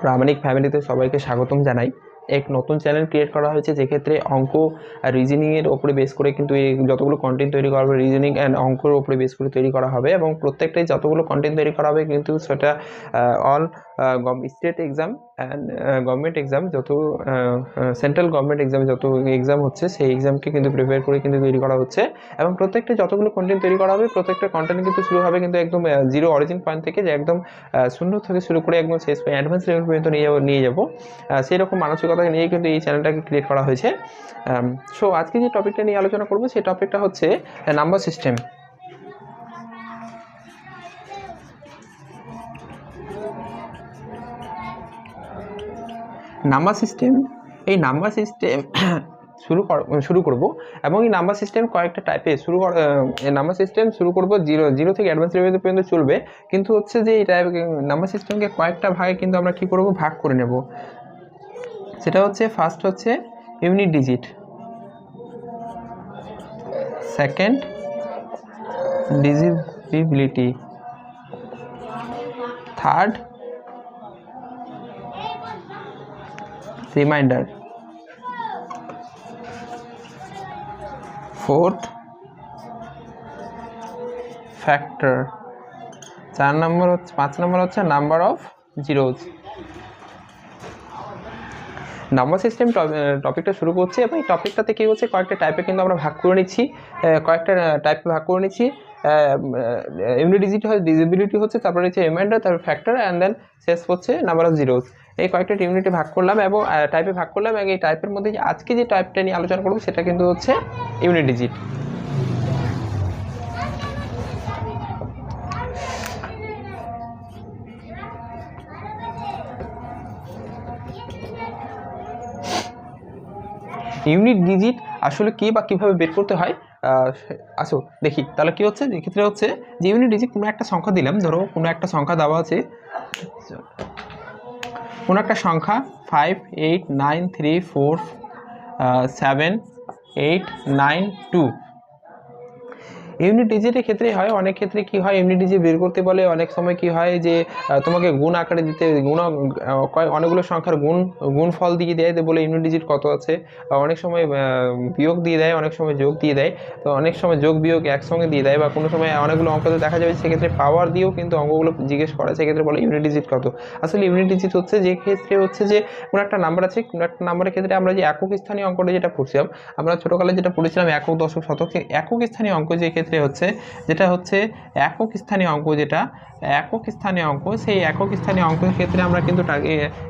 প্রামাণিক ফ্যামিলিতে সবাইকে স্বাগতম জানাই। এক নতুন চ্যানেল ক্রিয়েট করা হয়েছে, যেক্ষেত্রে অঙ্ক রিজনিংয়ের ওপরে বেস করে কিন্তু এই যতগুলো কন্টেন্ট তৈরি করা হবে রিজনিং অ্যান্ড অঙ্কর ওপরে বেস করে তৈরি করা হবে এবং প্রত্যেকটাই যতগুলো কন্টেন্ট তৈরি করা হবে কিন্তু সেটা all state exam and government exam যত সেন্ট্রাল গভর্নমেন্ট এক্সাম যত এক্সাম হচ্ছে, সেই এক্সামকে কিন্তু প্রিপেয়ার করে কিন্তু তৈরি করা হচ্ছে এবং প্রত্যেকটা যতগুলো কন্টেন্ট তৈরি করা হবে, প্রত্যেকটা কন্টেন্ট কিন্তু শুরু হবে কিন্তু একদম জিরো অরিজিন পয়েন্ট থেকে যে একদম শূন্য থেকে শুরু করে একদম শেষ অ্যাডভান্স লেভেল পর্যন্ত নিয়ে নিয়ে যাব। সেই রকম মানসিকতা নিয়ে কিন্তু এই চ্যানেলটাকে ক্রিয়েট করা হয়েছে। সো আজকে যে টপিকটা নিয়ে আলোচনা করব, সেই টপিকটা হচ্ছে নাম্বার সিস্টেম নাম্বার সিস্টেম এই নাম্বার সিস্টেম শুরু কর, শুরু করব, এবং এই নাম্বার সিস্টেম কয়েকটা টাইপে শুরু কর এই নাম্বার সিস্টেম শুরু করব জিরো জিরো থেকে অ্যাডভান্স লেভেল পর্যন্ত চলবে। কিন্তু হচ্ছে যে এই টাইপ নাম্বার সিস্টেমকে কয়েকটা ভাগে কিন্তু আমরা কি করব? ভাগ করে নেব। সেটা হচ্ছে ফার্স্ট হচ্ছে unit digit second divisibility third remainder fourth factor চার নম্বর হচ্ছে পাঁচ নম্বর হচ্ছে number of zeros number system টপিকটা শুরু করছি এবং এই টপিকটাতে কী হচ্ছে, কয়েকটা টাইপে কিন্তু আমরা ভাগ করে নিচ্ছি। কয়েকটা টাইপে ভাগ করে নিচ্ছি। এমনি ইউনিডিজিটি হয় ডিজিবিলিটি হচ্ছে, তারপরে হচ্ছে রিমাইন্ডার তারপর ফ্যাক্টর অ্যান্ড দেন শেষ হচ্ছে নাম্বার অফ জিরোজ এই কয়েকটা ইউনিটে ভাগ করলাম এবং টাইপে ভাগ করলাম এবং এই টাইপের মধ্যে আজকে যে টাইপটা নিয়ে আলোচনা করব, সেটা কিন্তু হচ্ছে ইউনিট ডিজিট ইউনিট ডিজিট আসলে কী বা কীভাবে বের করতে হয় আসো, দেখি। তাহলে কী হচ্ছে? এক্ষেত্রে হচ্ছে যে ইউনিট ডিজিট কোনো একটা সংখ্যা দিলাম, ধরো কোনো একটা সংখ্যা দেওয়া আছে, কোনো একটা সংখ্যা five eight nine three four seven eight nine two unit ডিজিটের ক্ষেত্রে হয়, অনেক ক্ষেত্রে কি হয় ইউনিট ডিজিট বের করতে বলে, অনেক সময় কি হয় যে তোমাকে গুণ আকারে দিতে, গুণ অনেকগুলো সংখ্যার গুণ গুণ ফল দিয়ে দেয় বলে ইউনিট ডিজিট কত আছে? অনেক সময় বিয়োগ দিয়ে দেয়, অনেক সময় যোগ দিয়ে দেয়, তো অনেক সময় যোগ, বিয়োগ একসঙ্গে দিয়ে দেয়, বা কোনো সময় অনেকগুলো অঙ্কতে দেখা যাবে, সেক্ষেত্রে পাওয়ার দিয়েও কিন্তু অঙ্কগুলো জিজ্ঞেস করে, সেক্ষেত্রে বলে ইউনিট ডিজিট কত? আসলে ইউনিট ডিজিট হচ্ছে যে ক্ষেত্রে হচ্ছে যে, কোনো একটা নাম্বার আছে, কোনো একটা নাম্বারের ক্ষেত্রে আমরা যে একক স্থানীয় অঙ্কটা যেটা পড়ছিলাম, আমরা ছোটোকালে যেটা পড়েছিলাম একক দশক শতক একক স্থানীয় অঙ্ক যে ক্ষেত্রে হচ্ছে, যেটা হচ্ছে একক স্থানীয় অঙ্ক যেটা, একক স্থানীয় অঙ্ক, সেই একক স্থানীয় অঙ্কের ক্ষেত্রে আমরা কিন্তু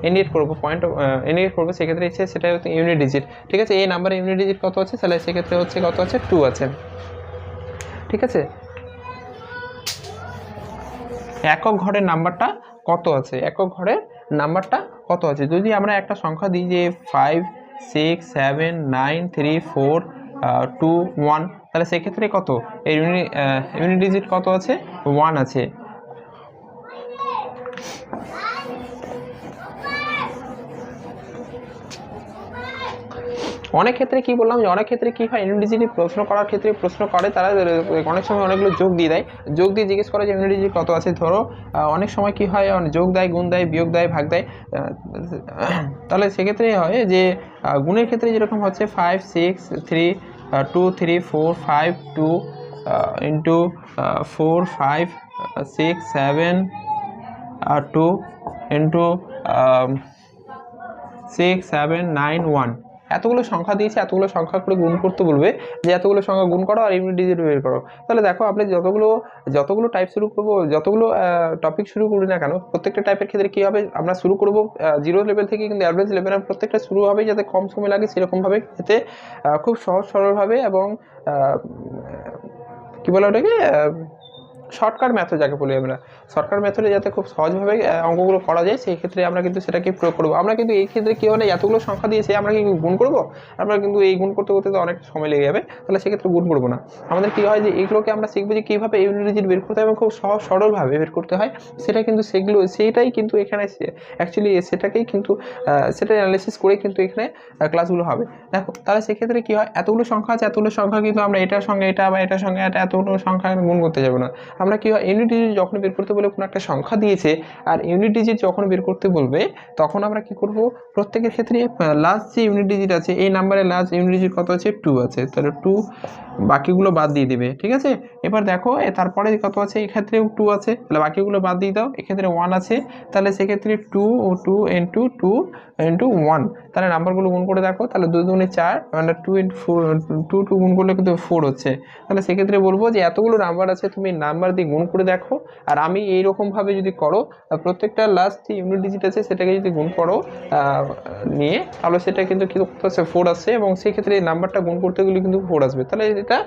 এনিয়েট করব পয়েন্ট এনিয়েট করব, সেক্ষেত্রে হচ্ছে সেটা হচ্ছে ইউনিট ডিজিট ঠিক আছে? এই নাম্বারে ইউনিট ডিজিট কত আছে? তাহলে সেক্ষেত্রে হচ্ছে কত আছে? টু আছে। ঠিক আছে? একক ঘরের নাম্বারটা কত আছে? একক ঘরের নাম্বারটা কত আছে? যদি আমরা একটা সংখ্যা দিই যে five six seven nine three four two one তাহলে সেক্ষেত্রে কত? এই ইউনি ইউনিট ডিজিট কত আছে? ওয়ান আছে। অনেক ক্ষেত্রে কি বললাম যে, অনেক ক্ষেত্রে কি হয় ইউনিডিজিটি প্রশ্ন করার ক্ষেত্রে প্রশ্ন করে, তারা অনেক সময় অনেকগুলো যোগ দিয়ে দেয়। যোগ দিয়ে জিজ্ঞেস করে যে ইউনিডিজি কত আছে? ধরো অনেক সময় কি হয় যোগ দেয়, গুণ দেয়, বিয়োগ দেয়, ভাগ দেয়। তাহলে সেক্ষেত্রে হয় যে গুণের ক্ষেত্রে যেরকম হচ্ছে five six three Uh, 2 3 4 5 2 uh, into uh, 4 5 uh, 6 7 uh, 2 into um, 6 7 9 1 এতগুলো সংখ্যা দিয়েছে, এতগুলো সংখ্যা করে গুণ করতে বলবে যে এতগুলো সংখ্যা গুণ করো আর ইউনিট ডিজিট বের করো। তাহলে দেখো আপনি যতগুলো যতগুলো টাইপ শুরু করব, যতগুলো টপিক শুরু করি না কেন, প্রত্যেকটা টাইপের ক্ষেত্রে কী হবে? আমরা শুরু করব জিরো লেভেল থেকে কিন্তু অ্যাভারেজ লেভেলের প্রত্যেকটা শুরু হবে যাতে কম সময় লাগে সেরকমভাবে যাতে খুব সহজ সরলভাবে এবং কী বলে ওটাকে শর্টকাট মেথড যাকে বলি আমরা। শর্টকাট মেথডে যাতে খুব সহজভাবে অঙ্কগুলো করা যায়, সেই ক্ষেত্রে আমরা কিন্তু সেটাকে প্রয়োগ করব। আমরা কিন্তু এই ক্ষেত্রে কী মানে এতগুলো সংখ্যা দিয়েছে আমরা কি গুণ করব? আমরা কিন্তু এই গুণ করতে করতে তো অনেক সময় লেগে যাবে, তাহলে সেক্ষেত্রে গুণ করব না। আমাদের কী হয় যে এইগুলোকে আমরা শিখব যে কীভাবে ইউনিট বের করতে হয় এবং খুব সহজ সরলভাবে বের করতে হয়। সেটা কিন্তু সেগুলো, সেইটাই কিন্তু এখানে অ্যাকচুয়ালি সেটাকেই কিন্তু সেটা অ্যানালিসিস করে কিন্তু এখানে ক্লাসগুলো হবে। দেখো, তাহলে সেক্ষেত্রে কী হয়, এতগুলো সংখ্যা আছে, এতগুলো সংখ্যা কিন্তু আমরা এটার সঙ্গে, এটা বা এটার সঙ্গে এটা এতগুলো সংখ্যা গুণ করতে যাব না। আমরা কি হয় ইউনিট ডিজিট যখন বের করতে বলে কোনো একটা সংখ্যা দিয়েছে, আর ইউনিট ডিজিট যখন বের করতে বলবে, তখন আমরা কি করব? প্রত্যেকের ক্ষেত্রে লাস্ট যে ইউনিট ডিজিট আছে, এই নাম্বারে লাস্ট ইউনিট ডিজিট কত আছে? টু আছে। তাহলে টু বাকিগুলো বাদ দিয়ে দিবে, ঠিক আছে? এবার দেখো তারপরে কত আছে? এক্ষেত্রেও টু আছে। তাহলে বাকিগুলো বাদ দিয়ে দাও। এক্ষেত্রে ওয়ান আছে। তাহলে সেক্ষেত্রে টু ও two into two into one তাহলে নাম্বারগুলো গুণ করে দেখো, তাহলে দুই দুগুণে চার মানে two into four two two গুণ করলে কিন্তু ফোর হচ্ছে। তাহলে সেক্ষেত্রে বলব যে এতগুলো নাম্বার আছে, তুমি নাম্বার দিয়ে গুণ করে দেখো। আর আমি এইরকমভাবে যদি করো প্রত্যেকটা লাস্ট যে ইউনিট ডিজিট আছে, সেটাকে যদি গুণ করো নিয়ে, তাহলে সেটা কিন্তু কী করতেছে ফোর আসছে এবং সেক্ষেত্রে এই নাম্বারটা গুণ করতে গেলে কিন্তু ফোর আসবে। তাহলে এটা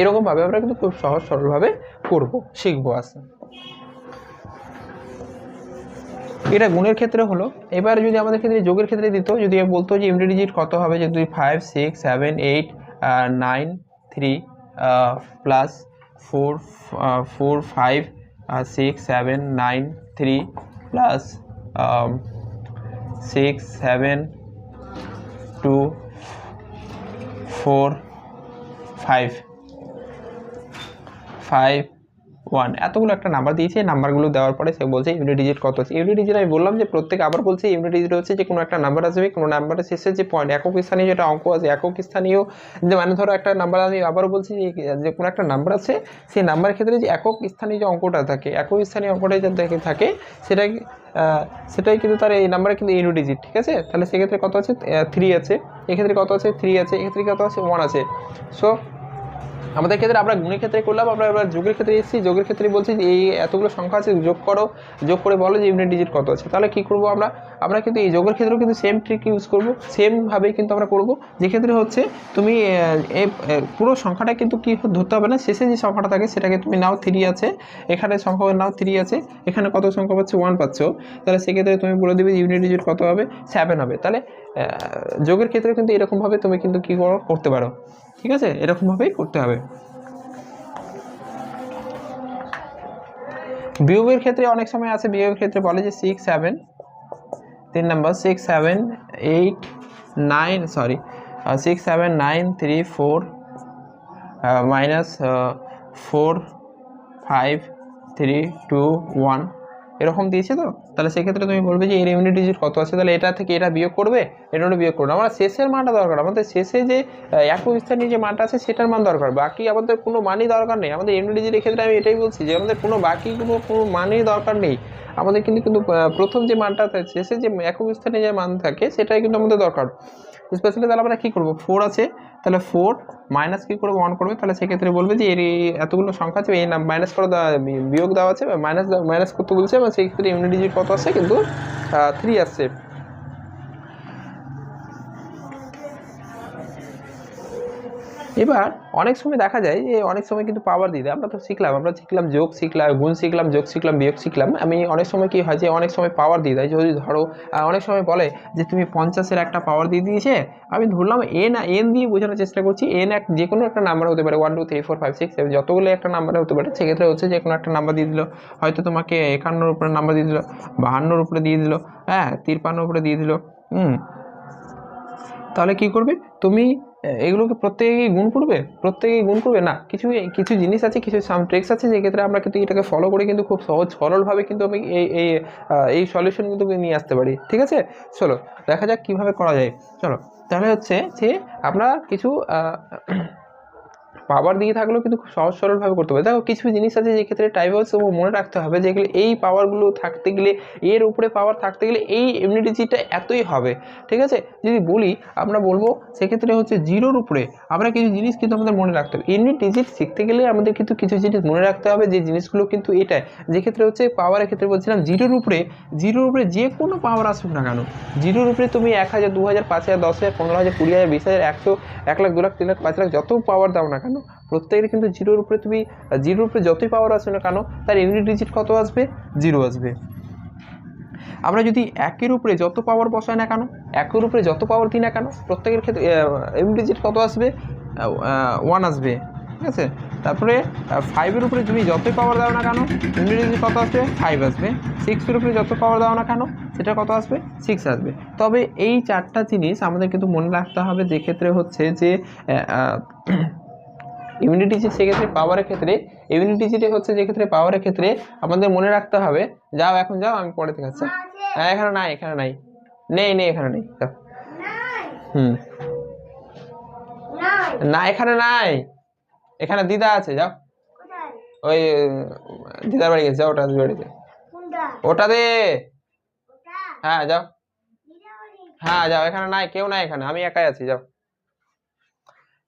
এরকমভাবে আমরা কিন্তু খুব সহজ সরলভাবে করব, শিখব আসতে এটা গুণের ক্ষেত্রে হলো। এবার যদি আমাদের ক্ষেত্রে যোগের ক্ষেত্রে দিত, যদি বলতো যে ইউনিট ডিজিট কত হবে, যে যদি five six seven eight nine three plus four four five six seven nine three plus six seven two four five five one এতগুলো একটা নাম্বার দিয়েছে নাম্বারগুলো দেওয়ার পরে সে বলছে ইউনিট ডিজিট কত আছে ইউনিট ডিজিট আমি বললাম যে প্রত্যেক আবার বলছে ইউনিট ডিজিট হচ্ছে যে কোনো একটা নাম্বার আসবে কোনো নাম্বারের শেষে যে পয়েন্ট একক স্থানীয় যেটা অঙ্ক আছে একক স্থানীয় যে মানে ধরো একটা নাম্বার আমি আবারও বলছি যে কোনো একটা নাম্বার আছে সেই নাম্বারের ক্ষেত্রে যে একক স্থানীয় যে অঙ্কটা থাকে একক স্থানীয় অঙ্কটা যে দেখে থাকে আহ, সেটাই কিন্তু তার এই নাম্বারে কিন্তু ইউনিট ডিজিট ঠিক আছে? তাহলে সেক্ষেত্রে কত আছে? থ্রি আছে। এক্ষেত্রে কত আছে? থ্রি আছে। এক্ষেত্রে কত আছে? ওয়ান আছে। সো আমাদের ক্ষেত্রে, আমরা গুণের ক্ষেত্রে করলাম, আমরা এবার যোগের ক্ষেত্রে এসেছি। যোগের ক্ষেত্রে বলছি যে, এই এতগুলো সংখ্যা আছে, যোগ করো, যোগ করে বলো যে, ইউনিট ডিজিট কত আছে। তাহলে কী করব আমরা? আমরা কিন্তু এই যোগের ক্ষেত্রেও কিন্তু সেম ট্রিক ইউজ করব সেমভাবেই কিন্তু আমরা করব। যে ক্ষেত্রে হচ্ছে, তুমি পুরো সংখ্যাটা কিন্তু কি ধরতে হবে না? শেষে যে সংখ্যাটা থাকে, সেটাকে তুমি নাও থ্রি আছে, এখানে সংখ্যা নাও থ্রি আছে, এখানে কত সংখ্যা পাচ্ছ? ওয়ান পাচ্ছ। তাহলে সেক্ষেত্রে তুমি বলে দেবে ইউনিট ডিজিট কত হবে? সেভেন হবে। তাহলে যোগের ক্ষেত্রে কিন্তু এরকমভাবে তুমি কিন্তু কী করো, করতে পারো। ঠিক আছে? এরকমভাবেই করতে হবে। বিয়োগের ক্ষেত্রে অনেক সময় আছে, বিয়োগের ক্ষেত্রে বলে যে সিক্স সেভেন তিন number six seven eight nine sorry six seven nine three four minus four five three two one এরকম দিয়েছে তো? তাহলে সেক্ষেত্রে তুমি বলবে যে এর ইউনিট ডিজিট কত আছে? তাহলে এটা থেকে এটা বিয়োগ করবে, এটা বিয়োগ করবে। আমরা শেষের মানটা দরকার। আমাদের শেষে যে এক স্থানীয় যে মানটা আছে, সেটার মান দরকার। বাকি আমাদের কোনো মানই দরকার নেই। আমাদের ইউনিট ডিজিটের ক্ষেত্রে আমি এটাই বলছি যে, আমাদের কোনো বাকি কোনো কোনো মানই দরকার নেই। আমাদের কিন্তু কিন্তু প্রথম যে মানটা শেষে যে একক স্থানে যে মান থাকে, সেটাই কিন্তু আমাদের দরকার। স্পেশালি তাহলে আমরা কী করব? ফোর আছে, তাহলে ফোর মাইনাস কী করব? ওয়ান করবে। তাহলে সেক্ষেত্রে বলবে যে এর এতগুলো সংখ্যা আছে, এই নাম মাইনাস করে দেওয়া, বিয়োগ দেওয়া আছে মাইনাস মাইনাস করতে বলছে, এবং সেক্ষেত্রে ইউনিট ডিজিট কত আছে, কিন্তু থ্রি আসছে এবার অনেক সময় দেখা যায় যে অনেক সময় কিন্তু পাওয়ার দিয়ে দেয় আমরা তো শিখলাম, আমরা শিখলাম যোগ শিখলাম, গুণ শিখলাম, যোগ শিখলাম, বিয়োগ শিখলাম। আমি অনেক সময় কি হয় যে অনেক সময় পাওয়ার দিয়ে দেয়। যদি ধরো অনেক সময় বলে যে তুমি পঞ্চাশের একটা পাওয়ার দিয়ে দিয়েছে, আমি ধরলাম এন এন দিয়ে বোঝানোর চেষ্টা করছি। এন এক যে কোনো একটা নাম্বার হতে পারে one two three four five six seven যতগুলো একটা নাম্বার হতে পারে, সেক্ষেত্রে হচ্ছে যে কোনো একটা নাম্বার দিয়ে দিল। হয়তো তোমাকে একান্নর উপরে নাম্বার দিয়ে দিল, বাহান্নর উপরে দিয়ে দিল হ্যাঁ তিরপান্নর উপরে দিয়ে দিল, হুম। তাহলে কি করবে? তুমি এগুলোকে প্রত্যেকেই গুণ করবে? প্রত্যেকেই গুণ করবে? না, কিছু কিছু জিনিস আছে, কিছু সাম ট্রিক্স আছে যেক্ষেত্রে আমরা কিন্তু এটাকে ফলো করে কিন্তু খুব সহজ সরলভাবে কিন্তু আমি এই এই এই সলিউশন কিন্তু নিয়ে আসতে পারি। ঠিক আছে? চলো, দেখা যাক কীভাবে করা যায়। চলো, তাহলে হচ্ছে যে আমরা কিছু পাওয়ার দিয়ে থাকলেও কিন্তু খুব সহজ সরলভাবে করতে হবে দেখো, কিছু জিনিস আছে যে ক্ষেত্রে টাইপস মনে রাখতে হবে যেগুলো এই পাওয়ারগুলো থাকতে গেলে, এর উপরে পাওয়ার থাকতে গেলে এই ইমিউনিটিটা এতই হবে। ঠিক আছে? যদি বলি, আমরা বলব সেক্ষেত্রে হচ্ছে জিরোর উপরে আমরা কিছু জিনিস কিন্তু আমাদের মনে রাখতে হবে। ইউনিট ডিজিট শিখতে গেলে আমাদের কিন্তু কিছু জিনিস মনে রাখতে হবে যে জিনিসগুলো কিন্তু এটাই। যে ক্ষেত্রে হচ্ছে পাওয়ারের ক্ষেত্রে বলছিলাম জিরোর উপরে জিরোর উপরে যে কোনো পাওয়ার আসুক না কেন জিরোর উপরে তুমি এক হাজার, দু হাজার, পাঁচ হাজার, দশ হাজার, পনেরো হাজার, কুড়ি হাজার, বিশ হাজার, একশো, এক লাখ, দু লাখ, তিন লাখ, পাঁচ লাখ, যত পাওয়ার দাও না কেন প্রত্যেকের কিন্তু জিরোর উপরে তুমি, জিরোর উপরে যতই পাওয়ার আসবে না কেন, তার ইউনিট ডিজিট কত আসবে? জিরো আসবে। আমরা যদি একের উপরে যত পাওয়ার বসাই না কেন, একের উপরে যত পাওয়ার দিই না কেন, প্রত্যেকের ক্ষেত্রে ইউনিট ডিজিট কত আসবে? ওয়ান আসবে। ঠিক আছে? তারপরে ফাইভের উপরে তুমি যতই পাওয়ার দাও না কেন ইউনিট ডিজিট কত আসবে? ফাইভ আসবে। সিক্সের উপরে যত পাওয়ার দাও না কেন, সেটা কত আসবে? সিক্স আসবে। তবে এই চারটা জিনিস আমাদের কিন্তু মনে রাখতে হবে যে ক্ষেত্রে হচ্ছে যে ডিজিট সেক্ষেত্রে পাওয়ারের ক্ষেত্রে ইউনিট ডিজিটে হচ্ছে যে ক্ষেত্রে পাওয়ারের ক্ষেত্রে আমাদের মনে রাখতে হবে যাও এখন যাও আমি পরে দেখাচ্ছি। হ্যাঁ এখানে নাই এখানে নাই। নেই নেই এখানে নেই। হুম। না এখানে নাই। এখানে দিদা আছে যাও। ওই দিদার বাড়ি গেছে ওটা বাড়িতে। ওটা দে। হ্যাঁ যাও। হ্যাঁ যাও এখানে নাই কেউ নাই এখানে আমি একাই আছি যাও।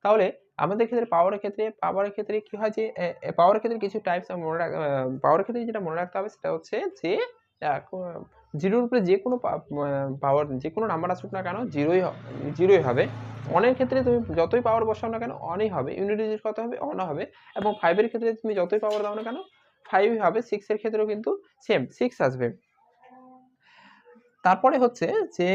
তাহলে আমাদের ক্ষেত্রে পাওয়ারের ক্ষেত্রে পাওয়ারের ক্ষেত্রে কি হয় যে পাওয়ারের ক্ষেত্রে কিছু টাইপস মনে রাখ পাওয়ারের ক্ষেত্রে যেটা মনে রাখতে হবে সেটা হচ্ছে যে জিরোর উপরে যে কোনো পাওয়ার যে কোনো নাম্বার আসুক না কেন জিরোই জিরোই হবে। অনের ক্ষেত্রে তুমি যতই পাওয়ার বসাও না কেন অনই হবে। ইউনিট ডিজিট কত হবে অন হবে। এবং ফাইভের ক্ষেত্রে তুমি যতই পাওয়ার দাও না কেন ফাইভই হবে। সিক্সের ক্ষেত্রেও কিন্তু সেম সিক্স আসবে। তারপরে হচ্ছে যে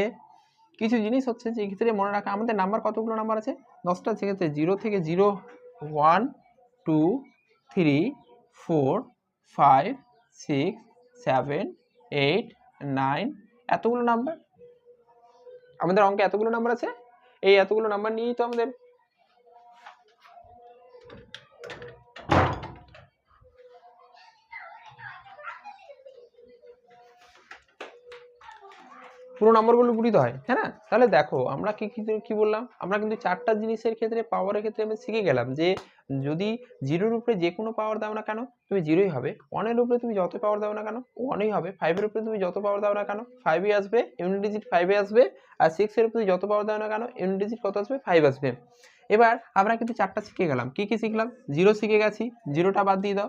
কিছু জিনিস হচ্ছে যে ক্ষেত্রে মনে রাখা, আমাদের নাম্বার কতগুলো নাম্বার আছে? দশটা সেক্ষেত্রে জিরো থেকে zero one two three four five six seven eight nine এতগুলো নাম্বার আমাদের অঙ্কে এতগুলো নাম্বার আছে? এই এতগুলো নাম্বার নিয়েই তো আমাদের পুরো নম্বরগুলো গুণিত হয় হ্যাঁ না? তাহলে দেখো, আমরা কি কি কি বললাম? আমরা কিন্তু চারটা জিনিসের ক্ষেত্রে পাওয়ারের ক্ষেত্রে আমি শিখে গেলাম যে যদি জিরোর উপরে যে কোনো পাওয়ার দাও না কেন, তুমি জিরোই হবে। ওয়ানের উপরে তুমি যত পাওয়ার দাও না কেন ওয়ানই হবে। ফাইভের উপরে তুমি যত পাওয়ার দাও না কেন ফাইভই আসবে ইউনিট ডিজিট ফাইভে আসবে। আর সিক্সের উপরে যত পাওয়ার দাও না কেন ইউনিট ডিজিট কত আসবে? ফাইভ আসবে। এবার আমরা কিন্তু চারটা শিখে গেলাম। কি কি শিখলাম? জিরো শিখে গেছি জিরোটা বাদ দিয়ে দাও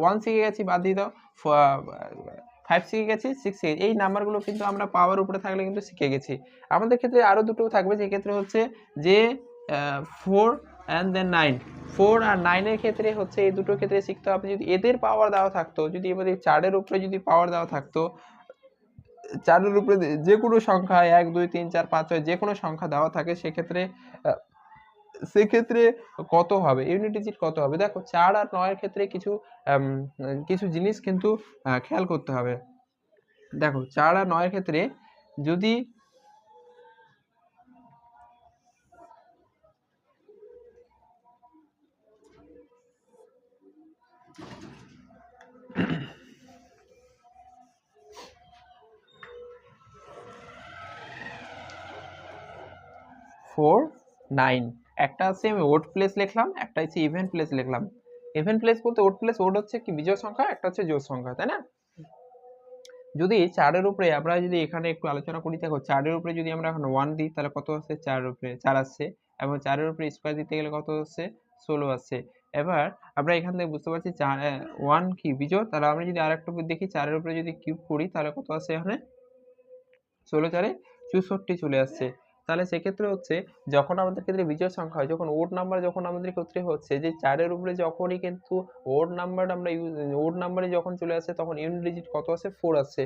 ওয়ান শিখে গেছি, বাদ দিয়ে দাও ফাইভ শিখে গেছি সিক্স শিখে এই নাম্বারগুলো কিন্তু আমরা পাওয়ার উপরে থাকলে কিন্তু শিখে গেছি। আমাদের ক্ষেত্রে আরও দুটো থাকবে, যে ক্ষেত্রে হচ্ছে যে four and then nine four আর নাইনের ক্ষেত্রে হচ্ছে এই দুটো ক্ষেত্রে শিখতে হবে। যদি এদের পাওয়ার দেওয়া থাকতো, যদি এবারে চারের উপরে যদি পাওয়ার দেওয়া থাকতো, চারের উপরে যে কোনো সংখ্যা এক, দুই, তিন, চার, পাঁচ, ছয় যে কোনো সংখ্যা দেওয়া থাকে, সেক্ষেত্রে সেক্ষেত্রে কত হবে? ইউনিট ডিজিট কত হবে? দেখো, চার আর নয়ের ক্ষেত্রে কিছু কিছু জিনিস কিন্তু খেয়াল করতে হবে। দেখো, চার আর নয়ের ক্ষেত্রে যদি ফোর নাইন একটা আছে আমি ওড প্লেস লিখলাম, একটা আছে ইভেন্ট প্লেস লিখলাম। ইভেন্ট প্লেস বলতে ওড প্লেস ওড হচ্ছে কি? বিজয় সংখ্যা, একটা হচ্ছে জোড় সংখ্যা, তাই না? যদি চারের উপরে আমরা যদি এখানে একটু আলোচনা করি, দেখো চারের উপরে যদি আমরা এখন ওয়ান দিই, তাহলে কত আসছে চারের উপরে, চার আসছে। এবং চারের উপরে স্কোয়ার দিতে গেলে কত আসছে? ষোলো আসছে। এবার আমরা এখান থেকে বুঝতে পারছি চার ওয়ান কি? বিজয়? তাহলে আমরা যদি আর একটা দেখি, চারের উপরে যদি কিউব করি, তাহলে কত আসছে এখানে? ষোলো চারে চৌষট্টি চলে আসছে। তাহলে সেক্ষেত্রে হচ্ছে যখন আমাদের ক্ষেত্রে বিজয় সংখ্যা হয়, যখন ওড নাম্বার যখন আমাদের ক্ষেত্রে হচ্ছে যে চারের উপরে যখনই কিন্তু ওড নাম্বার আমরা ইউজ ওড নাম্বারে যখন চলে আসে তখন ইউনিট ডিজিট কত আসে? ফোর আসছে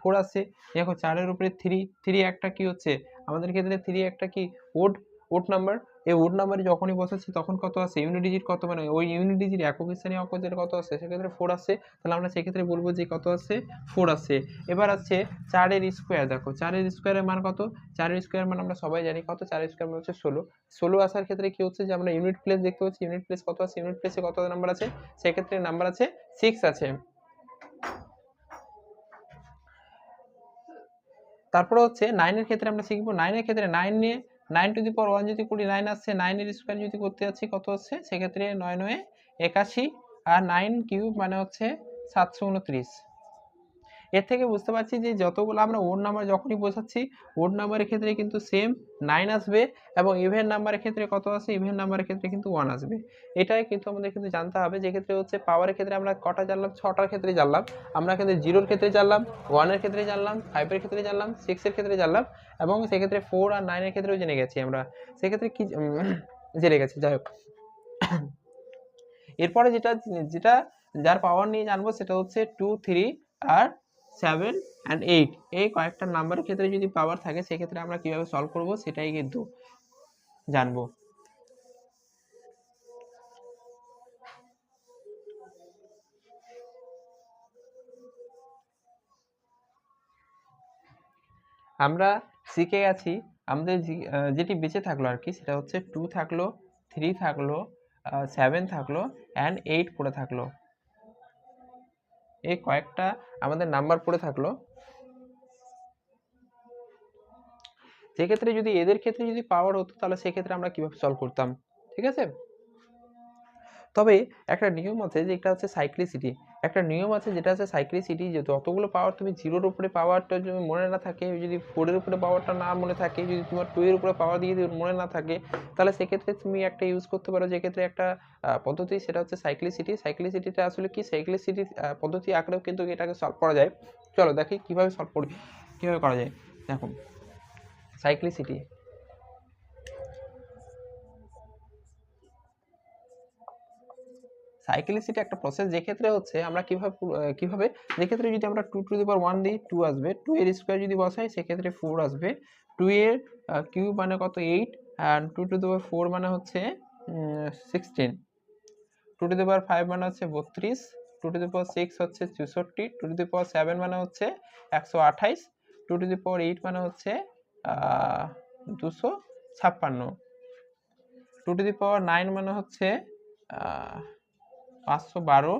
ফোর আসছে দেখো চারের উপরে থ্রি থ্রি একটা কি হচ্ছে? আমাদের ক্ষেত্রে থ্রি একটা কি? Odd odd number. এই ওড নাম্বারে যখনই বসাচ্ছি তখন কত আসে? ইউনিট ডিজিট কত? মানে ওই ইউনিট ডিজিট একক স্থানীয় অঙ্ক যেটা কত আসে? সেক্ষেত্রে ফোর আসে। তাহলে আমরা সেক্ষেত্রে বলব যে কত আসছে ফোর আসে। এবার আছে চারের স্কোয়ার দেখো, চারের স্কোয়ারের মান কত? চারের স্কোয়ার মান আমরা সবাই জানি কত? চারের স্কোয়ার মান হচ্ছে ষোলো। ষোলো আসার ক্ষেত্রে কি হচ্ছে যে আমরা ইউনিট প্লেস দেখতে পাচ্ছি। ইউনিট প্লেস কত আছে ইউনিট প্লেসে কত নাম্বার আছে? সেক্ষেত্রে নাম্বার আছে সিক্স আছে। তারপরে হচ্ছে নাইনের ক্ষেত্রে আমরা শিখব। নাইনের ক্ষেত্রে নাইন নিয়ে nine to the power one যদি করি নাইন আসছে নাইনের স্কোয়ার যদি করতে যাচ্ছি, কত হচ্ছে সেক্ষেত্রে নয় নয় একাশি, আর নাইন কিউব মানে হচ্ছে সাতশো উনত্রিশ। এর থেকে বুঝতে পারছি যে যতগুলো আমরা ওড নাম্বার যখনই বোঝাচ্ছি ওড নাম্বারের ক্ষেত্রে কিন্তু সেম নাইন আসবে এবং ইভেন নাম্বারের ক্ষেত্রে কত আসে? ইভেন নাম্বারের ক্ষেত্রে কিন্তু ওয়ান আসবে। এটাই কিন্তু আমাদের কিন্তু জানতে হবে যে ক্ষেত্রে হচ্ছে পাওয়ারের ক্ষেত্রে আমরা কটা জানলাম? ছটার ক্ষেত্রে জানলাম। আমরা কিন্তু জিরোর ক্ষেত্রে জানলাম ওয়ানের ক্ষেত্রে জানলাম ফাইভের ক্ষেত্রে জানলাম সিক্সের ক্ষেত্রে জানলাম এবং সেক্ষেত্রে ফোর আর নাইনের ক্ষেত্রেও জেনে গেছি আমরা। সেক্ষেত্রে কি জেনে গেছি, যাই হোক। এরপরে যেটা যেটা যার পাওয়ার নিয়ে জানব সেটা হচ্ছে টু থ্রি আর সেভেন অ্যান্ড এইট এই কয়েকটা নাম্বারের ক্ষেত্রে যদি পাওয়ার থাকে, সেক্ষেত্রে আমরা কীভাবে সলভ করব সেটাই কিন্তু জানব। আমরা শিখে গেছি, আমাদের যেটি বেঁচে থাকল আর কি, সেটা হচ্ছে টু থাকল থ্রি থাকল সেভেন থাকল অ্যান্ড এইট পড়ে থাকল। এই কয়েকটা আমাদের নাম্বার পড়ে থাকল। সেক্ষেত্রে যদি এদের ক্ষেত্রে যদি পাওয়ার হতো, তাহলে সেক্ষেত্রে আমরা কীভাবে সলভ করতাম? ঠিক আছে? তবে একটা নিয়ম আছে যে এটা হচ্ছে সাইক্লিসিটি একটা নিয়ম আছে যেটা হচ্ছে সাইক্লিসিটি যে যতগুলো পাওয়ার তুমি জিরোর উপরে পাওয়ারটা যদি মনে না থাকে, যদি ফোরের উপরে পাওয়ারটা না মনে থাকে, যদি তোমার টু এর উপরে পাওয়ার দিয়ে মনে না থাকে, তাহলে সেক্ষেত্রে তুমি একটা ইউজ করতে পারো যেক্ষেত্রে একটা পদ্ধতি সেটা হচ্ছে সাইক্লিসিটি সাইক্লিসিটিটা আসলে কি? সাইক্লিসিটি পদ্ধতি আকারেও কিন্তু এটাকে সলভ করা যায়। চলো দেখি কীভাবে সলভ করি, কীভাবে করা যায়। দেখো সাইক্লিসিটি সাইক্লিসিটি একটা প্রসেস যেক্ষেত্রে হচ্ছে আমরা কীভাবে কীভাবে যেক্ষেত্রে যদি আমরা two to the power one দিই টু আসবে। টু এর স্কোয়ার যদি বসাই, সেক্ষেত্রে ফোর আসবে। টু এর কিউব মানে কত? Eight and two to the power four মানে হচ্ছে sixteen two to the power five মানে হচ্ছে বত্রিশ। Two to the power six হচ্ছে চৌষট্টি। Two to the power seven মানে হচ্ছে একশো আঠাইশ। Two to the power eight মানে হচ্ছে দুশো ছাপ্পান্ন। Two to the power nine মানে হচ্ছে পাঁচশো বারো।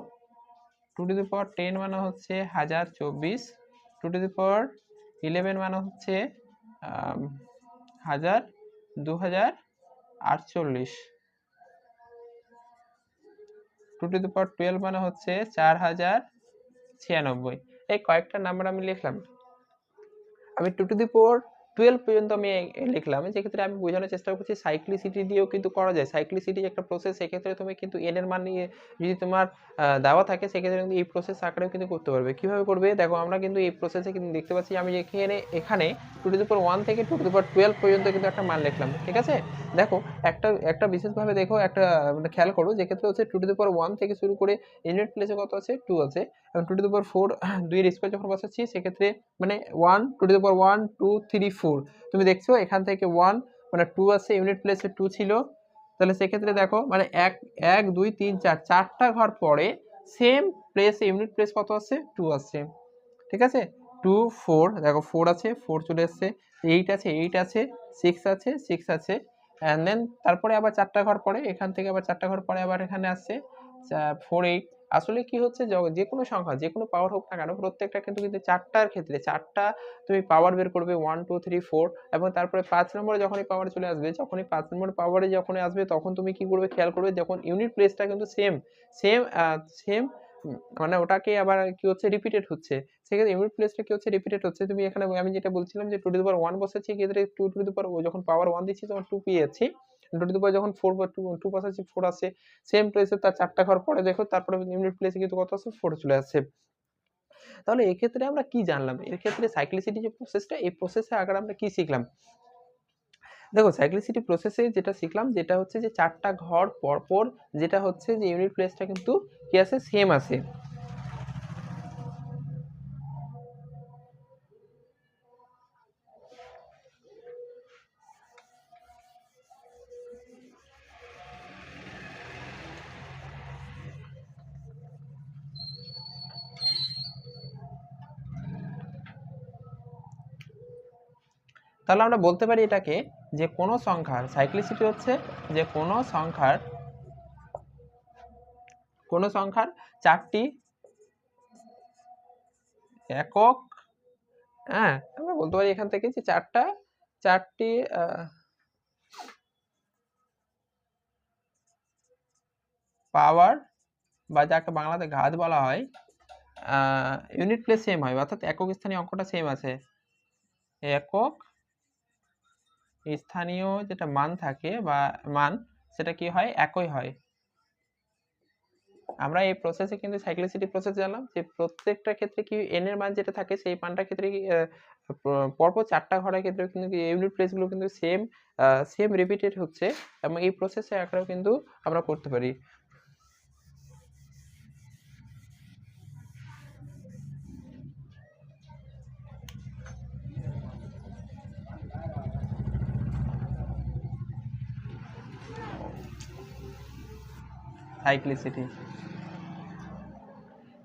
Two to the power ten মানে হচ্ছে হাজার চব্বিশ। Two to the power eleven মানে হচ্ছে হাজার দু হাজার আটচল্লিশ। Two to the power twelve মানে হচ্ছে চার হাজার ছিয়ানব্বই। এই কয়েকটা নাম্বার আমি লিখলাম। আমি two to the power twelve পর্যন্ত আমি লিখলাম। যেক্ষেত্রে আমি বোঝানোর চেষ্টা করছি সাইক্লিসিটি দিয়েও কিন্তু করা যায়। সাইক্লিসিটি একটা প্রসেস সেক্ষেত্রে তুমি কিন্তু এন এর মান নিয়ে যদি তোমার দেওয়া থাকে, সেক্ষেত্রে কিন্তু এই প্রসেস আকারেও কিন্তু করতে পারবে। কীভাবে করবে? দেখো, আমরা কিন্তু এই প্রসেসে কিন্তু দেখতে পাচ্ছি, আমি এখানে এখানে টু টু পাওয়ার ওয়ান থেকে টু টু টুয়েলভ পর্যন্ত কিন্তু একটা মান লিখলাম, ঠিক আছে? দেখো, একটা একটা বিশেষভাবে দেখো, একটা মানে খেয়াল করো যেক্ষেত্রে হচ্ছে টু টু দি ওয়ান থেকে শুরু করে ইউনিট প্লেসে কত আছে? টু আছে। এবং টু টু দি ফোর দুই স্কোয়ার যখন বসাচ্ছি, সেক্ষেত্রে মানে one two to the one two three four তুমি দেখছ, এখান থেকে ওয়ান মানে টু আছে ইউনিট প্লেসে টু ছিল। তাহলে সেক্ষেত্রে দেখো মানে এক এক, দুই, তিন, চার, চারটা ঘর পরে সেম প্লেসে ইউনিট প্লেস কত আছে? টু আছে। ঠিক আছে? টু ফোর দেখো ফোর আছে ফোর চলে এসছে এইট আছে এইট আছে সিক্স আছে সিক্স আছে। অ্যান্ড দেন তারপরে আবার চারটা ঘর পরে, এখান থেকে আবার চারটা ঘর পরে আবার এখানে আসছে ফোর এইট আসলে কি হচ্ছে যে কোনো সংখ্যা যে কোনো পাওয়ার হোক না কেন প্রত্যেকটা কিন্তু কিন্তু চারটার ক্ষেত্রে, চারটা তুমি পাওয়ার বের করবে ওয়ান টু থ্রি ফোর এবং তারপরে পাঁচ নম্বরে যখনই পাওয়ার চলে আসবে, যখনই পাঁচ নম্বর পাওয়ারে যখনই আসবে, তখন তুমি কি করবে খেয়াল করবে যখন ইউনিট প্লেসটা কিন্তু সেম সেম সেম মানে ওটাকে আবার কি হচ্ছে রিপিটেড হচ্ছে। সেক্ষেত্রে ইউনিট প্লেসটা কি হচ্ছে রিপিটেড হচ্ছে, তুমি এখানে আমি যেটা বলছিলাম যে two to the power one বসাচ্ছি ক্ষেত্রে টু টু দি পাওয়ার যখন পাওয়ার ওয়ান দিচ্ছি, তখন টু পেয়ে যাচ্ছি টু যখন ফোর টু টু বসাচ্ছি ফোর আসছে সেম প্লেসে তার চারটা ঘর পরে দেখো, তারপরে ইউনিট প্লেসে কিন্তু কত আসছে ফোর চলে আসছে তাহলে এক্ষেত্রে আমরা কি জানলাম? এর ক্ষেত্রে সাইক্লিসিটি যে প্রসেসটা এই প্রসেসে আগে আমরা কি শিখলাম? দেখো সাইক্লিসিটি প্রসেসে যেটা শিখলাম, যেটা হচ্ছে যে চারটা ঘর পর পর যেটা হচ্ছে যে ইউনিট প্লেসটা কিন্তু কি আছে সেম আছে তাহলে আমরা বলতে পারি এটাকে যে কোনো সংখ্যার সাইক্লিসিটি হচ্ছে যে কোনো সংখ্যার কোনো সংখ্যার চারটি একক হ্যাঁ আমরা বলতে পারি এখান থেকে যে চারটা, চারটি পাওয়ার বা যাকে বাংলাতে ঘাত বলা হয় ইউনিট প্লেস সেম হয়, অর্থাৎ একক স্থানীয় অঙ্কটা সেম আছে। একক স্থানীয় যেটা মান থাকে বা মান, সেটা কি হয়? একই হয়। আমরা এই প্রসেসে কিন্তু সাইক্লিসিটি প্রসেস জানলাম যে প্রত্যেকটা ক্ষেত্রে কি এন এর মান যেটা থাকে, সেই মানটার ক্ষেত্রে পরপর চারটা ঘরের ক্ষেত্রে কিন্তু ইউনিট প্লেসগুলো কিন্তু সেম সেম রিপিটেড হচ্ছে এবং এই প্রসেসে আকারেও কিন্তু আমরা করতে পারি। সাইক্লিসিটি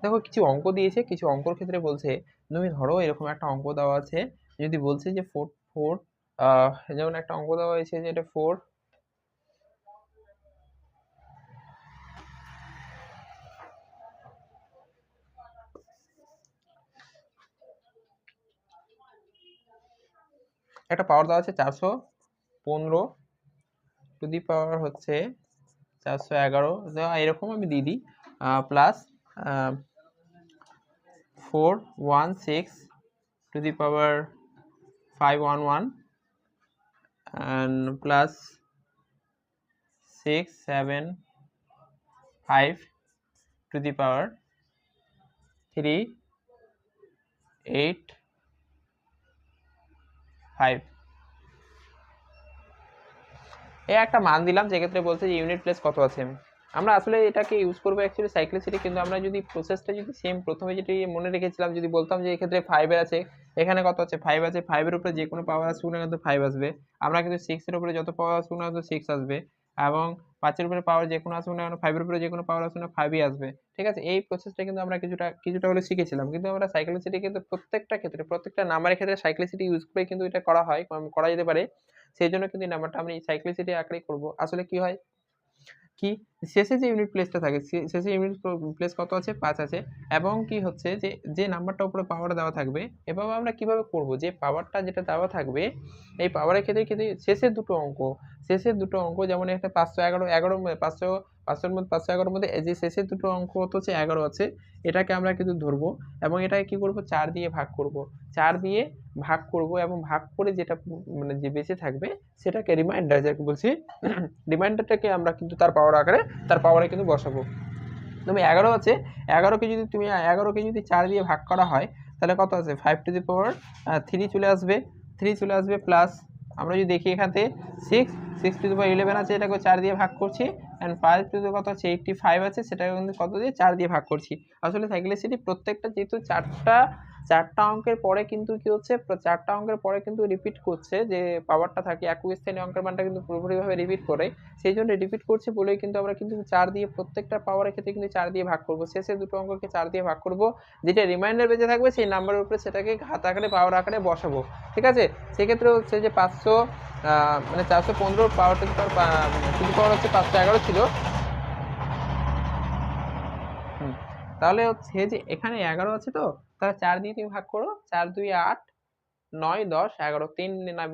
দেখো, কিছু অঙ্ক দিয়েছে, কিছু অঙ্কর ক্ষেত্রে বলছে, তুমি ধরো এরকম একটা অঙ্ক দেওয়া আছে, যদি বলছে যে ফোর ফোর যেমন একটা অঙ্ক দেওয়া হয়েছে যে এটা ফোর একটা পাওয়ার দেওয়া আছে চারশো পনেরো টু দি পাওয়ার হচ্ছে চারশো এগারো এরকম আমি দিয়ে দিই। Plus four one six to the power five one one and plus 6 7 5 to the power 3 8 5 এই একটা মান দিলাম, যেক্ষেত্রে বলছে যে ইউনিট প্লেস কত আছে? আমরা আসলে এটাকে ইউজ করব অ্যাকচুয়ালি সাইক্লিসিটি কিন্তু আমরা যদি প্রসেসটা যদি সেম প্রথমে যেটি মনে রেখেছিলাম, যদি বলতাম যে এক্ষেত্রে ফাইভের আছে, এখানে কত আছে? ফাইভ আছে ফাইভের উপরে যে কোনো পাওয়ার আসুক না কিন্তু ফাইভ আসবে। আমরা কিন্তু সিক্সের উপরে যত পাওয়ার আসুক না কিন্তু সিক্স আসবে। এবং পাঁচের উপরে পাওয়ার যে কোনো আসুক না কেন ফাইভের উপরে যে কোনো পাওয়ার আসুক না ফাইভই আসবে। ঠিক আছে? এই প্রসেসটা কিন্তু আমরা কিছুটা কিছুটা হলে শিখেছিলাম। কিন্তু আমরা সাইক্লিসিটি কিন্তু প্রত্যেকটা ক্ষেত্রে, প্রত্যেকটা নাম্বারের ক্ষেত্রে সাইক্লিসিটি ইউজ করে কিন্তু এটা করা হয়, করা যেতে পারে। সেই জন্য কিন্তু নাম্বারটা আমি সাইক্লিসিটি আকারেই করব। আসলে কি হয়? কি? শেষে যে ইউনিট প্লেসটা থাকে শেষে ইউনিট প্লেস কত আছে? পাঁচ আছে। এবং কি হচ্ছে যে যে নাম্বারটা উপরে পাওয়ার দেওয়া থাকবে, এভাবে আমরা কীভাবে করব? যে পাওয়ারটা যেটা দেওয়া থাকবে, এই পাওয়ারের ক্ষেত্রে কিন্তু শেষের দুটো অঙ্ক। শেষের দুটো অঙ্ক, যেমন একটা পাঁচশো এগারো এগারো, পাঁচশো পাঁচশোর মধ্যে পাঁচশো এগারোর মধ্যে যে শেষের দুটো অঙ্ক কত হচ্ছে এগারো আছে, এটাকে আমরা কিন্তু ধরবো এবং এটাকে কি করব? চার দিয়ে ভাগ করব। চার দিয়ে ভাগ করব এবং ভাগ করে যেটা মানে যে বেঁচে থাকবে, সেটাকে রিমাইন্ডার যাকে বলছি রিমাইন্ডারটাকে আমরা কিন্তু তার পাওয়ার আকারে, তার পাওয়ারে কিন্তু বসাবো। তুমি এগারো আছে, এগারোকে যদি তুমি, এগারোকে যদি চার দিয়ে ভাগ করা হয়, তাহলে কত আছে? Five to the power three চলে আসবে। থ্রি চলে আসবে প্লাস আমরা যদি দেখি এখানে six six to the power eleven আছে এটাকে চার দিয়ে ভাগ করছি অ্যান্ড ফাইভ টু কত আছে এইটটি ফাইভ আছে সেটাকে কিন্তু কত দিয়ে চার দিয়ে ভাগ করছি। আসলে সাইক্লিসিটি প্রত্যেকটা যেহেতু চারটা চারটা অঙ্কের পরে কিন্তু কি হচ্ছে? চারটা অঙ্কের পরে কিন্তু রিপিট করছে যে পাওয়ারটা থাকে, একই স্থানীয় অঙ্কের মানটা কিন্তু পুরোপুরিভাবে রিপিট করে। সেই জন্য রিপিট করছে বলেই কিন্তু আমরা কিন্তু চার দিয়ে প্রত্যেকটা পাওয়ারের ক্ষেত্রে কিন্তু চার দিয়ে ভাগ করব। শেষে দুটো অঙ্ককে চার দিয়ে ভাগ করব। যেটা রিমাইন্ডার বেঁচে থাকবে সেই নাম্বারের উপরে সেটাকে ঘাত আকারে পাওয়ার আকারে বসাবো। ঠিক আছে? সেক্ষেত্রে হচ্ছে যে পাঁচশো মানে চারশো পনেরো পাওয়ার টু টু পাওয়ার হচ্ছে পাঁচশো এগারো ছিল। তাহলে হচ্ছে যে এখানে এগারো আছে তো? তাহলে চার দিয়ে তুমি ভাগ করো, চার, দুই, আট, নয়, দশ, এগারো, তিন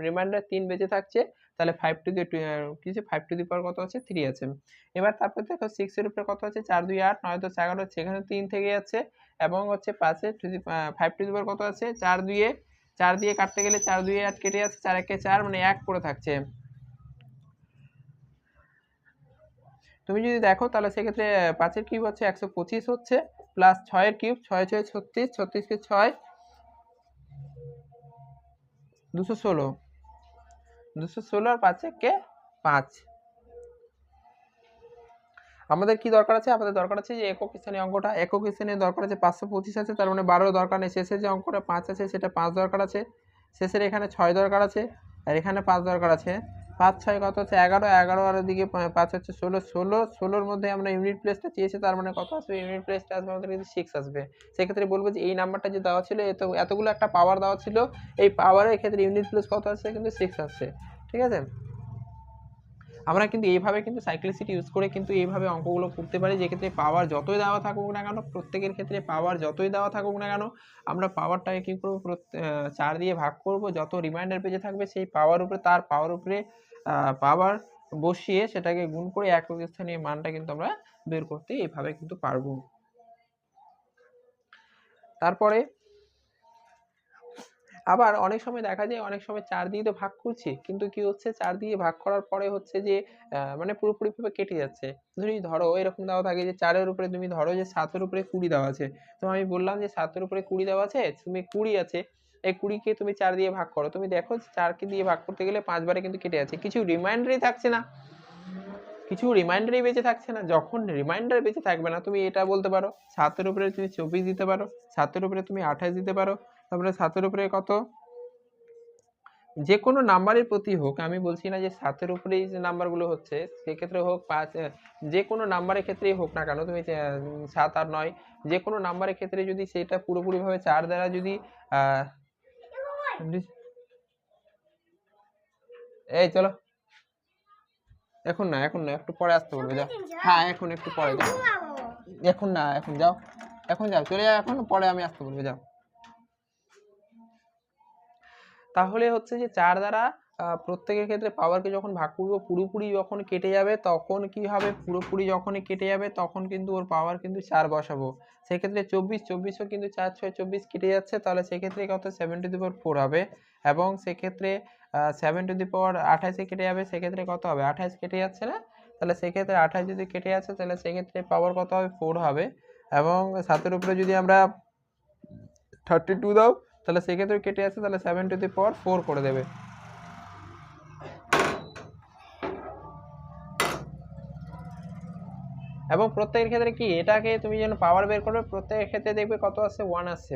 রিমাইন্ডার তিন বেঁচে থাকছে, তাহলে ফাইভ টু দি কিছু ফাইভ টু দি পাওয়ার কত আছে? থ্রি আছে। এবার তারপর দেখো সিক্সের উপরে কত আছে? চার, দুই, আট, নয়, দশ, এগারো এখানে তিন থেকে যাচ্ছে, এবং হচ্ছে পাঁচে to the five to the power কত আছে? চার দুইয়ে চার দিয়ে কাটতে গেলে চার দুইয়ে আট কেটে যাচ্ছে, চার, একে চার মানে এক পড়ে থাকছে। তুমি যদি দেখো, তাহলে সেক্ষেত্রে পাঁচের কিউব হচ্ছে একশো পঁচিশ হচ্ছে প্লাস ছয়ের কিউব, ছয় ছয়, ছত্রিশ ছত্রিশকে ছয়, দুশো ষোলো। দুশো ষোলো আর পাঁচে কে? পাঁচ। আমাদের কি দরকার আছে? আমাদের দরকার আছে যে একক স্থানীয় অঙ্কটা। একক স্থানীয় দরকার আছে পাঁচশো পঁচিশ আছে, তার মানে বারো দরকার নেই। শেষে যে অঙ্কটা পাঁচ আছে, সেটা পাঁচ দরকার আছে। শেষের এখানে ছয় দরকার আছে, আর এখানে পাঁচ দরকার আছে। পাঁচ ছয় কত হচ্ছে? এগারো এগারো আর ওদিকে পাঁচ হচ্ছে ষোলো। ষোলো, ষোলোর মধ্যে আমরা ইউনিট প্লেসটা চেয়েছি, তার মানে কত আসবে? ইউনিট প্লেসটা আসবে, আমাদের কিন্তু সিক্স আসবে। সেক্ষেত্রে বলব যে এই নাম্বারটা যে দেওয়া ছিল, এত, এতগুলো একটা পাওয়ার দেওয়া ছিল, এই পাওয়ারের ক্ষেত্রে ইউনিট প্লেস কত আসছে? কিন্তু সিক্স আসছে। ঠিক আছে? আমরা কিন্তু এইভাবে কিন্তু সাইক্লিসিটি ইউজ করে কিন্তু এইভাবে অঙ্কগুলো করতে পারি। যেক্ষেত্রে পাওয়ার যতই দেওয়া থাকুক না কেন, প্রত্যেকের ক্ষেত্রে পাওয়ার যতই দেওয়া থাকুক না কেন, আমরা পাওয়ারটাকে কী করব? চার দিয়ে ভাগ করব। যত রিমাইন্ডার পেজে থাকবে, সেই পাওয়ার উপরে, তার পাওয়ার উপরে পাওয়ার বসিয়ে সেটাকে গুণ করে একক স্থানীয় মানটা কিন্তু আমরা বের করতে এইভাবে কিন্তু পারব। তারপরে আবার অনেক সময় দেখা যায়, অনেক সময় চার দিয়ে তো ভাগ করছি। কিন্তু কি হচ্ছে? চার দিয়ে ভাগ করার পরে হচ্ছে যে মানে পুরোপুরিভাবে কেটে যাচ্ছে। যদি ধরো, এরকম দেওয়া থাকে যে, চারের উপরে তুমি ধরো যে, সাতের উপরে কুড়ি দেওয়া আছে। তো আমি বললাম যে, সাতের উপরে কুড়ি দেওয়া আছে, তুমি কুড়ি আছে, এই কুড়িকে তুমি চার দিয়ে ভাগ করো। তুমি দেখো, চারকে দিয়ে ভাগ করতে গেলে পাঁচবারে কিন্তু কেটে যাচ্ছে। কিছু রিমাইন্ডারই থাকছে না। কিছু রিমাইন্ডারই বেঁচে থাকছে না। যখন রিমাইন্ডার বেঁচে থাকবে না, তুমি এটা বলতে পারো, সাতের উপরে তুমি চব্বিশ দিতে পারো, সাতের উপরে তুমি আঠাশ দিতে পারো। তারপরে সাতের উপরে কত? যে কোনো নাম্বারের প্রতি হোক, আমি বলছি না যে সাতের উপরেই যে নাম্বারগুলো হচ্ছে, সেক্ষেত্রে হোক পাঁচ যে কোনো নাম্বারের ক্ষেত্রেই হোক না কেন, তুমি সাত আর নয় যে কোনো নাম্বারের ক্ষেত্রে যদি সেটা পুরোপুরিভাবে চার দ্বারা যদি এই চলো। এখন না এখন না, একটু পরে আসতে বলবে, যাও। হ্যাঁ এখন একটু পরে, যাও। এখন না, এখন যাও। এখন যাও, চলে যাও, এখন পরে আমি আসতে বলবে, যাও। তাহলে হচ্ছে যে চার দ্বারা প্রত্যেকের ক্ষেত্রে পাওয়ারকে যখন ভাগ করব, পুরোপুরি যখন কেটে যাবে, তখন কি হবে? পুরোপুরি যখনই কেটে যাবে, তখন কিন্তু ওর পাওয়ার কিন্তু চার বসাবো। সেক্ষেত্রে চব্বিশ, চব্বিশও কিন্তু চার, ছয়, চব্বিশ কেটে যাচ্ছে, তাহলে সেক্ষেত্রে কত seven to the power four হবে। এবং সেক্ষেত্রে সেভেন টু দি পাওয়ার আঠাশে কেটে যাবে, সেক্ষেত্রে কত হবে? আঠাশ কেটে যাচ্ছে না? তাহলে সেক্ষেত্রে আঠাশ যদি কেটে যাচ্ছে, তাহলে সেক্ষেত্রে পাওয়ার কত হবে? ফোর হবে। এবং সাতের উপরে যদি আমরা থার্টি টু দাও তাহলে সেক্ষেত্রে কেটে যাচ্ছে, তাহলে seven to the power four করে দেবে। এবং প্রত্যেকের ক্ষেত্রে কি? এটাকে তুমি যেন পাওয়ার বের করবে, প্রত্যেকের ক্ষেত্রে দেখবে কত আসছে ওয়ান আসছে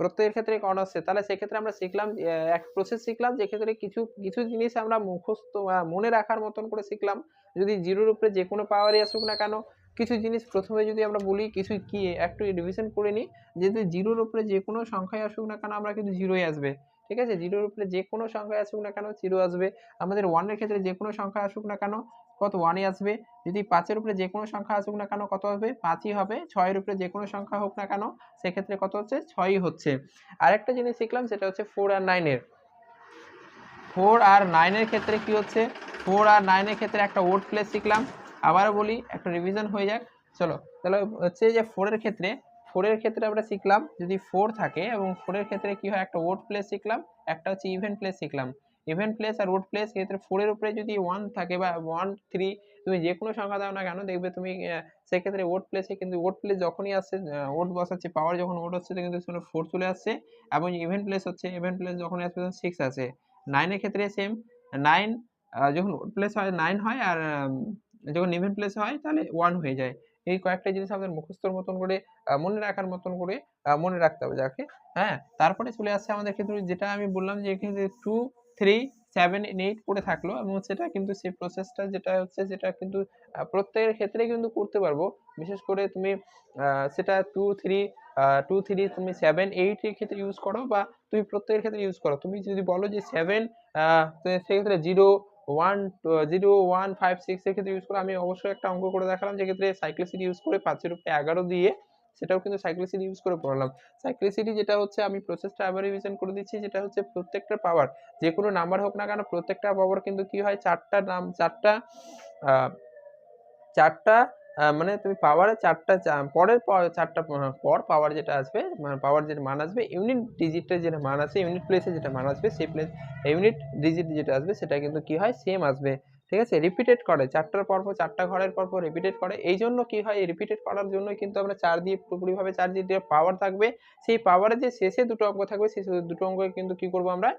প্রত্যেকের ক্ষেত্রে কন আসছে তাহলে সেক্ষেত্রে আমরা শিখলাম এক প্রসেস শিখলাম, যে ক্ষেত্রে কিছু কিছু জিনিস আমরা মুখস্থ মনে রাখার মতন করে শিখলাম। যদি জিরোর উপরে যে কোনো পাওয়ারই আসুক না কেন কিছু জিনিস প্রথমে যদি আমরা বলি কিছু কি, একটু রিভিশন করে নিই যেহেতু জিরোর উপরে যে কোনো সংখ্যায় আসুক না কেন আমরা কিন্তু জিরোই আসবে। ঠিক আছে? জিরোর উপরে যে কোনো সংখ্যায় আসুক না কেন জিরো আসবে। আমাদের ওয়ানের ক্ষেত্রে যে কোনো সংখ্যা আসুক না কেন কত ওয়ানই আসবে। যদি পাঁচের উপরে যে কোনো সংখ্যা আসুক না কেন কত হবে? পাঁচই হবে। ছয়ের উপরে যে কোনো সংখ্যা হোক না কেন সেক্ষেত্রে কত হচ্ছে? ছয়ই হচ্ছে। আরেকটা জিনিস শিখলাম সেটা হচ্ছে ফোর আর নাইনের ফোর আর নাইনের ক্ষেত্রে কি হচ্ছে? ফোর আর নাইনের ক্ষেত্রে একটা ওড প্লেস শিখলাম। আবারও বলি, একটা রিভিশন হয়ে যাক। চলো, তাহলে হচ্ছে যে ফোরের ক্ষেত্রে ফোরের ক্ষেত্রে আমরা শিখলাম, যদি ফোর থাকে এবং ফোরের ক্ষেত্রে কি হয়, একটা ওড প্লেস শিখলাম, একটা হচ্ছে ইভেন্ট প্লেস শিখলাম। ইভেন্ট প্লেস আর ওড প্লেস ক্ষেত্রে ফোরের উপরে যদি ওয়ান থাকে বা ওয়ান থ্রি তুমি যে কোনো সংখ্যা দাও না কেন, দেখবে তুমি সেক্ষেত্রে ওড প্লেসে কিন্তু ওড প্লেস যখনই আসছে ওড বসাচ্ছে পাওয়ার যখন ওড হচ্ছে, কিন্তু সেখানে ফোর চলে আসছে। এবং ইভেন্ট প্লেস হচ্ছে ইভেন্ট প্লেস যখন আসবে তখন সিক্স আসে। নাইনের ক্ষেত্রে সেম নাইন যখন ওড প্লেস হয় নাইন হয় আর যখন ইভেন্ট প্লেস হয়, তাহলে ওয়ান হয়ে যায়। এই কয়েকটা জিনিস আমাদের মুখস্থর মতন করে মনে রাখার মতন করে মনে রাখতে হবে যাকে হ্যাঁ? তারপরে চলে আসছে আমাদের ক্ষেত্রে যেটা আমি বললাম যে এখানে টু থ্রি সেভেন এইট করে থাকল, এবং সেটা কিন্তু সেই প্রসেসটা যেটা হচ্ছে সেটা কিন্তু প্রত্যেকের ক্ষেত্রে কিন্তু করতে পারব। বিশেষ করে তুমি সেটা টু থ্রি টু থ্রি তুমি সেভেন এইটের ক্ষেত্রে ইউজ করো, বা তুমি প্রত্যেকের ক্ষেত্রে ইউজ করো। তুমি যদি বলো যে সেভেন সেক্ষেত্রে zero one zero one five six ক্ষেত্রে ইউজ করে আমি অবশ্যই একটা অঙ্ক করে দেখালাম। যেক্ষেত্রে সাইক্লিসিটি ইউজ করে পাঁচের উপরে এগারো দিয়ে সেটাও কিন্তু সাইক্লিসিটি ইউজ করে পড়ালাম। সাইক্লিসিটি যেটা হচ্ছে আমি প্রসেসটা আবার রিভিশন করে দিচ্ছি। যেটা হচ্ছে প্রত্যেকটা পাওয়ার যে কোনো নাম্বার হোক না কেন প্রত্যেকটা পাওয়ার কিন্তু কি হয়? চারটা নাম, চারটা চারটা মানে তুমি পাওয়ারে চারটা পরের পর- চারটা পর পাওয়ার যেটা আসবে মানে পাওয়ার যেটা মান আসবে ইউনিট ডিজিটের যেটা মান আছে ইউনিট প্লেসে যেটা মান আসবে, সেই প্লেস ইউনিট ডিজিট যেটা আসবে, সেটা কিন্তু কি হয়? সেম আসবে। ঠিক আছে? রিপিটেড করে, চারটার পর পর, চারটা ঘরের পর পর রিপিটেড করে। এই জন্য কি হয়? রিপিটেড করার জন্য কিন্তু আমরা চার দিয়ে পুরোপুরিভাবে চার দিয়ে যে পাওয়ার থাকবে। সেই পাওয়ারের যে শেষে দুটো অঙ্ক থাকবে, সেই দুটো অঙ্ক কিন্তু কি করব আমরা?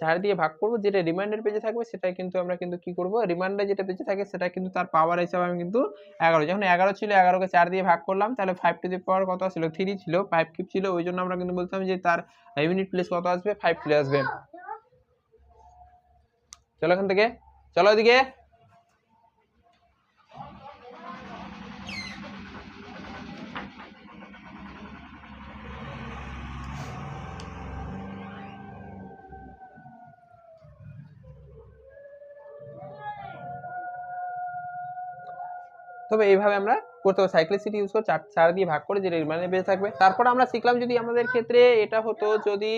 চার দিয়ে ভাগ করব, যেটা রিমাইন্ডার পেজে থাকবে সেটা কিন্তু আমরা কিন্তু কি করব? রিমাইন্ডার যেটা পেজে থাকে, সেটা কিন্তু তার পাওয়ার হিসাবে আমি কিন্তু এগারো। যখন এগারো ছিল, এগারোকে চার দিয়ে ভাগ করলাম, তাহলে ফাইভ টু দি পাওয়ার কত ছিল থ্রি ছিল ফাইভ কিপ ছিল, ওই জন্য আমরা কিন্তু বলতাম যে তার ইউনিট প্লেস কত আসবে? ফাইভ চলে আসবে। চলো এখান থেকে। চলো ওইদিকে তবে এইভাবে আমরা করতে হবে সাইক্লিসিটি ইউজ করে চার চার দিয়ে ভাগ করে যেটা রিমাইন্ডার বেঁচে থাকবে। তারপর আমরা শিখলাম যদি আমাদের ক্ষেত্রে এটা হতো যদি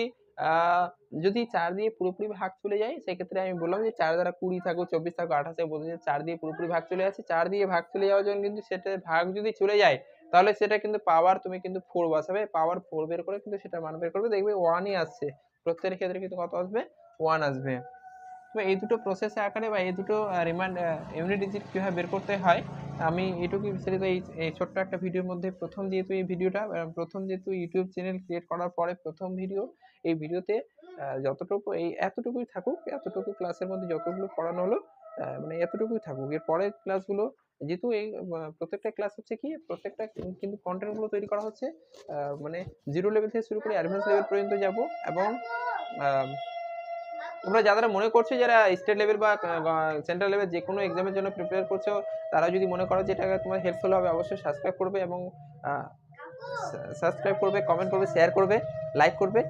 যদি চার দিয়ে পুরোপুরি ভাগ চলে যায়, সেক্ষেত্রে আমি বললাম যে চার দ্বারা কুড়ি থাকুক চব্বিশ থাকুক আঠাশে বলতে চার দিয়ে পুরোপুরি ভাগ চলে যাচ্ছে। চার দিয়ে ভাগ চলে যাওয়ার জন্য কিন্তু সেটা ভাগ যদি চলে যায়, তাহলে সেটা কিন্তু পাওয়ার তুমি কিন্তু ফোর বসাবে। পাওয়ার ফোর বের করে কিন্তু সেটা মান বের করবে। দেখবে ওয়ানই আসছে। প্রত্যেকের ক্ষেত্রে কিন্তু কত আসবে? ওয়ান আসবে। এই দুটো প্রসেস আকারে বা এই দুটো রিমান্ড ইউনিট ডিজিট কীভাবে বের করতে হয় আমি এটুকুই বিস্তারিত এই এই ছোট্ট একটা ভিডিওর মধ্যে প্রথম যেহেতু এই ভিডিওটা প্রথম যেহেতু ইউটিউব চ্যানেল ক্রিয়েট করার পরে প্রথম ভিডিও এই ভিডিওতে যতটুকু, এই এতটুকুই থাকুক, এতটুকু ক্লাসের মধ্যে যতগুলো পড়ানো হলো মানে এতটুকুই থাকুক। এর পরের ক্লাসগুলো যেহেতু এই প্রত্যেকটা ক্লাস হচ্ছে কি, প্রত্যেকটা কিন্তু কন্টেন্টগুলো তৈরি করা হচ্ছে মানে জিরো লেভেল থেকে শুরু করে অ্যাডভান্স লেভেল পর্যন্ত যাব এবং তোমরা যারা মনে করছ যারা স্টেট লেভেল বা সেন্ট্রাল লেভেল যে কোনো এক্সামের জন্য প্রিপেয়ার করছ তারা যদি মনে করো যে এটা তোমার হেল্পফুল হবে, অবশ্যই সাবস্ক্রাইব করবে এবং সাবস্ক্রাইব করবে কমেন্ট করবে শেয়ার করবে লাইক করবে।